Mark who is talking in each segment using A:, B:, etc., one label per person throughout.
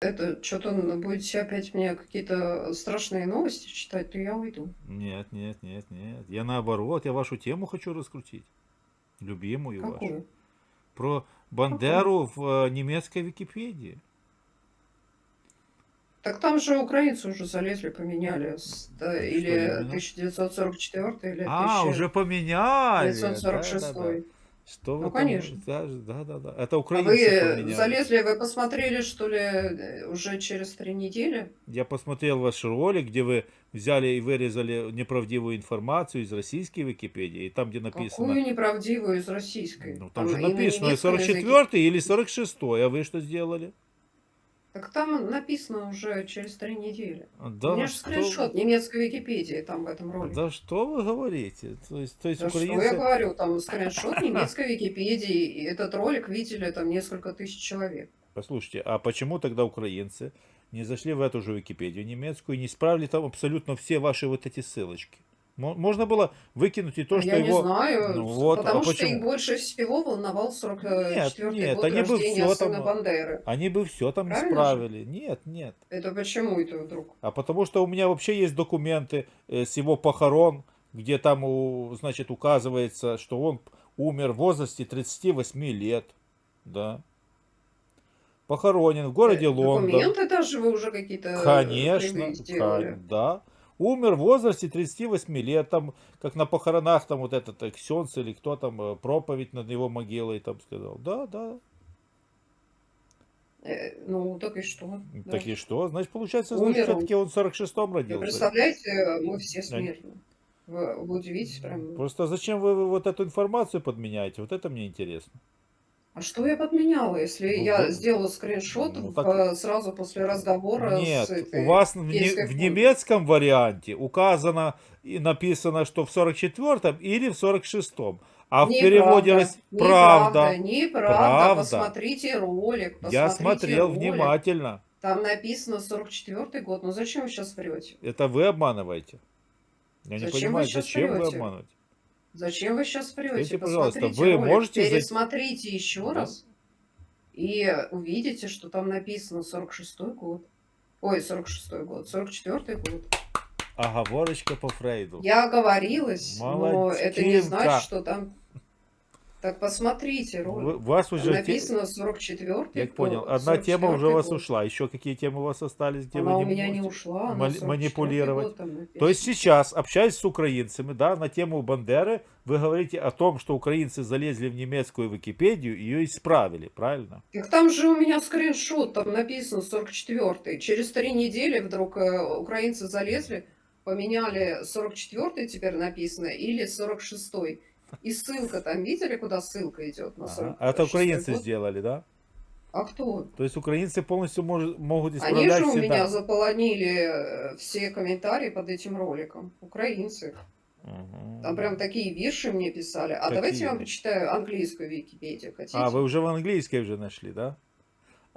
A: это что-то будете опять мне какие-то страшные новости читать, то я уйду.
B: Нет, нет, нет, нет. Я наоборот, я вашу тему хочу раскрутить. Любимую вашу.
A: Какую?
B: Про Бандеру в э, немецкой Википедии.
A: Так там же украинцы уже залезли, поменяли. да,
B: Что
A: или
B: именно?
A: 1944 или
B: А, уже поменяли.
A: 1946.
B: Да-да-да. Что вы
A: Ну,
B: там-
A: конечно.
B: Да, да, да, да. Это
A: А
B: украинцы
A: вы
B: поменяли.
A: залезли, вы посмотрели, что ли, э, уже через три недели?
B: Я посмотрел ваш ролик, где вы взяли и вырезали неправдивую информацию из российской Википедии, и там, где написано...
A: Какую неправдивую из российской?
B: Ну, там же
A: и на
B: написано
A: немецком
B: 44 или 46 а вы что сделали?
A: Так там написано уже через три недели.
B: Да,
A: У меня же скриншот немецкой Википедии там в этом ролике.
B: Да что вы говорите? То есть, то есть
A: Да что я
B: украинцы...
A: говорю, там скриншот немецкой Википедии, и этот ролик видели там несколько тысяч человек.
B: Послушайте, а почему тогда украинцы не зашли в эту же Википедию немецкую и не исправили там абсолютно все ваши вот эти ссылочки? Мо- Можно было выкинуть и то,
A: А
B: что
A: я
B: его...
A: не знаю,
B: Ну вот,
A: потому
B: а
A: что
B: почему?
A: их больше всего волновал 44
B: Нет,
A: год
B: они бы
A: рождения
B: всё
A: сына
B: там-
A: Бандеры.
B: Они бы все там
A: Правильно же?
B: исправили. Нет, нет.
A: Это почему это вдруг?
B: А потому что у меня вообще есть документы э, с его похорон, где там, значит, указывается, что он умер в возрасте 38 лет. Да. Похоронен в городе
A: Э,
B: Лондон.
A: Документы даже вы уже какие-то
B: Конечно, да. Умер в возрасте 38 лет, там, как на похоронах, там вот этот э, Ксенц или кто там, э, проповедь над его могилой там сказал. Да, да.
A: Э, Ну, так и что? Да.
B: Так и что? Значит, получается, значит, все-таки он в 46-м
A: Вы
B: родился.
A: представляете, мы все
B: Да.
A: смертны. Вы, вы удивитесь прям.
B: Просто зачем вы вот эту информацию подменяете? Вот это мне интересно.
A: А что я подменяла, если
B: Ну,
A: я сделала скриншот
B: Ну,
A: в-
B: так-
A: сразу после разговора
B: Нет,
A: с этой...
B: у вас в, не- в немецком варианте указано и написано, что в 44-м или в 46-м. А в переводе Рос-
A: неправда,
B: правда.
A: неправда,
B: Правда.
A: посмотрите ролик,
B: Я
A: посмотрите
B: смотрел
A: ролик.
B: внимательно.
A: Там написано 44 год, ну зачем вы сейчас врете?
B: Это вы обманываете. Я не
A: Зачем вы
B: понимаю,
A: щас
B: зачем вы
A: врете?
B: обманываете.
A: Зачем вы сейчас врете?
B: Скажите, пожалуйста,
A: Посмотрите
B: вы
A: ролик,
B: можете
A: пересмотрите еще
B: Да.
A: раз и увидите, что там написано 46 год. Ой, 46 год, 44 год.
B: Оговорочка по Фрейду.
A: Я оговорилась, но это не
B: Молодчинка.
A: значит, что там... Так посмотрите
B: Вы-
A: ролик.
B: вас
A: Там
B: уже... те-
A: написано 44
B: Я понял. Одна тема уже у вас ушла. Еще какие темы у вас остались, где
A: Она
B: вы
A: у меня не
B: можете
A: ушла, она
B: мани-
A: 44
B: манипулировать?
A: год там написано.
B: То есть сейчас, общаясь с украинцами, да, на тему Бандеры, вы говорите о том, что украинцы залезли в немецкую Википедию и ее исправили, правильно?
A: Так там же у меня скриншот, там написано 44-й. Через три недели вдруг э, украинцы залезли, поменяли 44-й теперь написано или 46-й. И ссылка там, видели, куда ссылка идет на
B: Ага.
A: 46
B: А это украинцы
A: год?
B: сделали, да?
A: А кто?
B: То есть украинцы полностью мож- могут
A: Они
B: исправлять
A: же у
B: все
A: меня заполонили э, все комментарии под этим роликом. Украинцы.
B: Мгм.
A: Там прям такие вирши мне писали. А давайте я вам
B: Какие?
A: почитаю английскую Википедию. Хотите?
B: А, вы уже в английской уже нашли, да?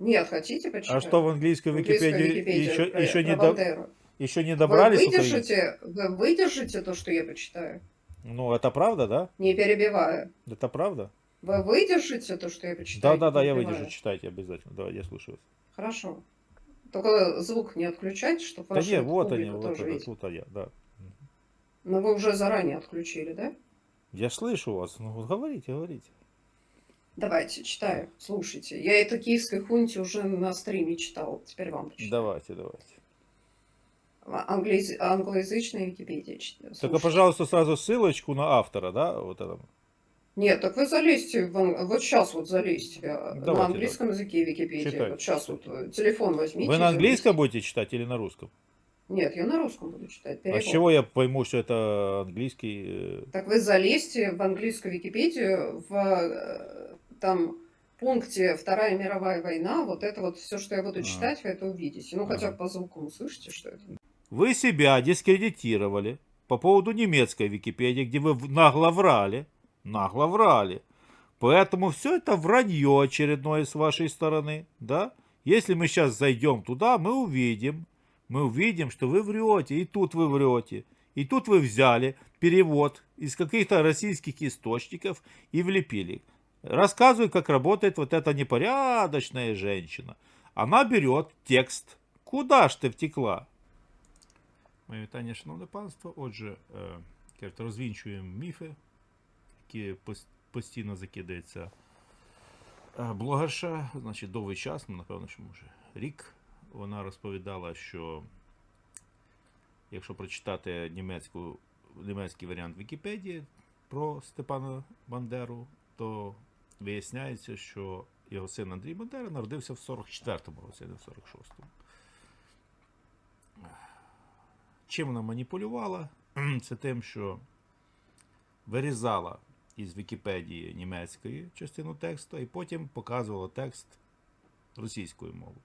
A: Нет, хотите почитать?
B: А что в английскую Википедию
A: Википедия
B: еще,
A: про-
B: еще,
A: про
B: не, до- еще не
A: Вы
B: добрались украинцы?
A: выдержите, вы выдержите то, что я почитаю,
B: Ну, это правда, да?
A: не перебивая.
B: Это правда?
A: Вы выдержите то, что я почитаю?
B: Да, да, да, я выдержу, читайте обязательно. Давай, я слушаю. вас.
A: Хорошо. Только звук не отключайте, чтобы
B: Да нет, вот они, вот это, тут я, да.
A: Но вы уже заранее отключили, да?
B: Я слышу вас, ну вот говорите, говорите.
A: Давайте, читаю, слушайте. Я это киевской хунте уже на стриме читал, теперь вам почитаю.
B: Давайте, давайте.
A: Англиз- Англоязычная Википедия читаю.
B: Только,
A: слушайте.
B: пожалуйста, сразу ссылочку на автора, да, вот это.
A: Нет, так вы залезьте, в ан- вот сейчас вот залезьте э, на
B: Давайте,
A: английском языке Википедия.
B: Читайте,
A: Вот сейчас вот э, телефон возьмите.
B: Вы на английском
A: залезьте.
B: будете читать или на русском?
A: Нет, я на русском буду читать.
B: А с
A: перевод.
B: чего я пойму, что это английский? э,
A: Так вы залезьте в английскую Википедию, в э, там пункте Вторая мировая война, вот это вот все, что я буду
B: Ага.
A: читать, вы это увидите. Ну, хотя
B: Ага.
A: бы по звуку услышите, что это.
B: Вы себя дискредитировали по поводу немецкой Википедии, где вы нагло врали. Нагло врали. Поэтому все это вранье очередное с вашей стороны, да? Если мы сейчас зайдем туда, мы увидим, мы увидим, что вы врете, и тут вы врете. И тут вы взяли перевод из каких-то российских источников и влепили. Рассказываю, как работает вот эта непорядочная женщина. Она берет текст. Куда ж ти втекла? Моє вітання, шановне панство. Отже, е, розвінчуємо міфи, які постійно закидається е, блогерша. Значить, довгий час, ну, напевно, що може рік. Вона розповідала, що якщо прочитати німецьку, німецький варіант Вікіпедії про Степана Бандеру, то виясняється, що його син Андрій Бандера народився в 44-му році, не в 46-му. Чим вона маніпулювала? Це тим, що вирізала із Вікіпедії німецької частину тексту і потім показувала текст російською мовою.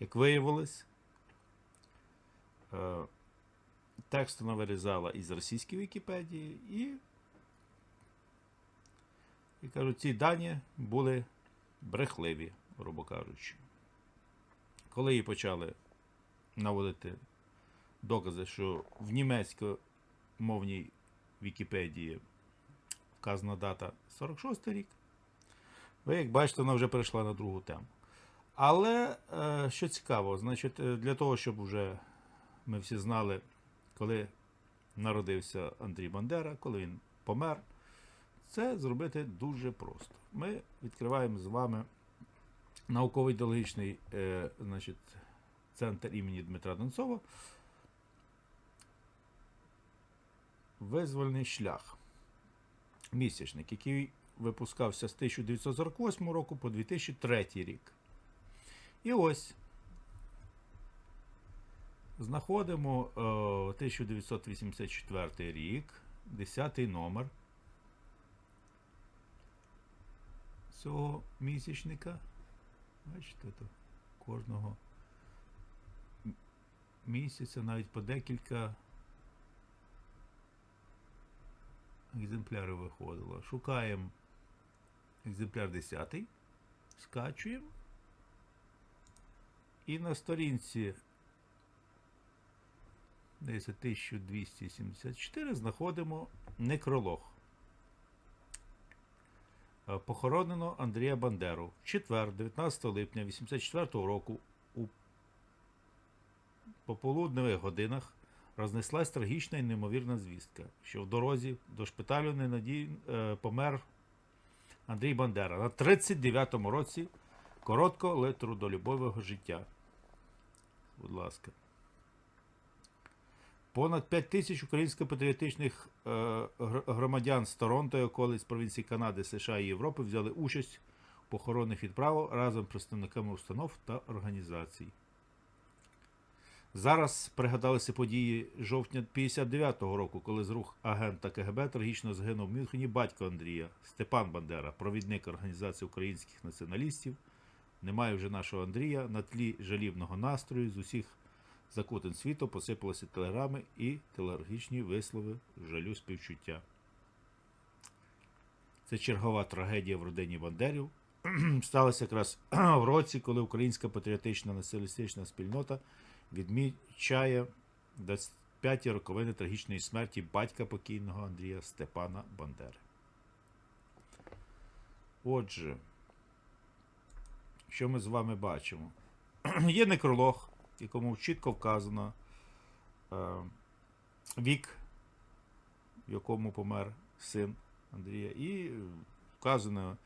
B: Як виявилось, е, текст вона вирізала із російської Вікіпедії, і, і кажуть, ці дані були брехливі, грубо кажучи. Коли її почали наводити докази, що в німецькомовній Вікіпедії вказана дата 46 рік, ви, як бачите, вона вже перейшла на другу тему. Але е, що цікаво, значить, е, для того, щоб вже ми всі знали, коли народився Андрій Бандера, коли він помер, це зробити дуже просто. Ми відкриваємо з вами науково-ідеологічний е, значить, центр імені Дмитра Донцова. Визвольний шлях. Місячник, який випускався з 1948 року по 2003 рік. І ось знаходимо е, 1984 рік, 10 номер цього місячника. Бачите, то кожного місяця навіть по декілька екземплярів виходило. Шукаємо екземпляр 10, скачуємо. І на сторінці десь 1274 знаходимо некролог. Е, Похоронено Андрія Бандеру четвер, 19 липня 1984 року у пополудневих годинах рознеслась трагічна і неймовірна звістка, що в дорозі до шпиталю ненадій е, помер Андрій Бандера на 39-му році короткого, але трудолюбового життя. Будь ласка. Понад 5 тисяч українсько-патріотичних е, громадян з Торонто і околиць провінцій Канади, США і Європи взяли участь у похоронних відправах разом з представниками установ та організацій. Зараз пригадалися події жовтня 59-го року, коли з рук агента КГБ трагічно загинув в Мюнхені батько Андрія Степан Бандера, провідник організації українських націоналістів. Немає вже нашого Андрія. На тлі жалібного настрою з усіх закутин світу посипалися телеграми і телеграфічні вислови жалю співчуття. Це чергова трагедія в родині Бандерів. Сталося якраз в році, коли українська патріотична націоналістична спільнота відмічає 25 роковини трагічної смерті батька покійного Андрія Степана Бандери. Отже, що ми з вами бачимо? Є некролог, якому чітко вказано е, вік, в якому помер син Андрія, і вказано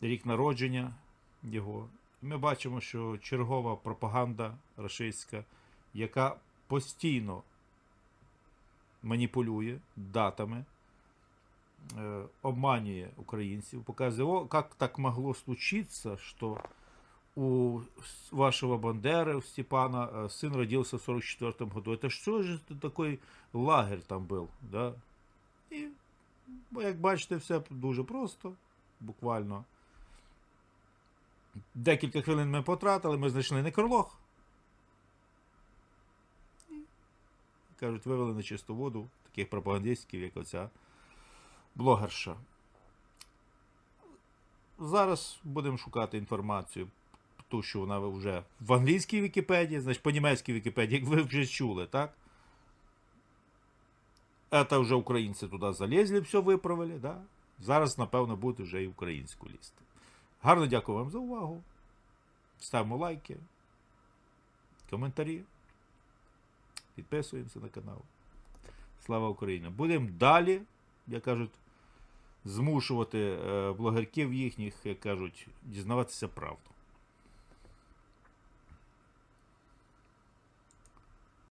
B: рік народження його. Ми бачимо, що чергова пропаганда рашистська, яка постійно маніпулює датами, е, обманює українців, показує, о, як так могло случиться, що у с- вашего Бандеры, у Степана, э, сын родился в 44 году. Это что же это такой лагерь там был, да? І, бо як бачите, все дуже просто, буквально. Декілька хвилин ми потратили, ми знайшли некролог. І, кажуть, вивели на чисту воду таких пропагандистів, як оця блогерша. Зараз будемо шукати інформацію, ту, що вона вже в англійській Вікіпедії, значить по німецькій Вікіпедії, як ви вже чули, так? Это вже українці туди залізли, все виправили, да? Зараз, напевно, буде вже і українську лізти. Гарно дякую вам за увагу. ставимо лайки, коментарі. Підписуємося на канал. Слава Україні! Будемо далі, як кажуть, змушувати е, блогерків їхніх, як кажуть, дізнаватися правду.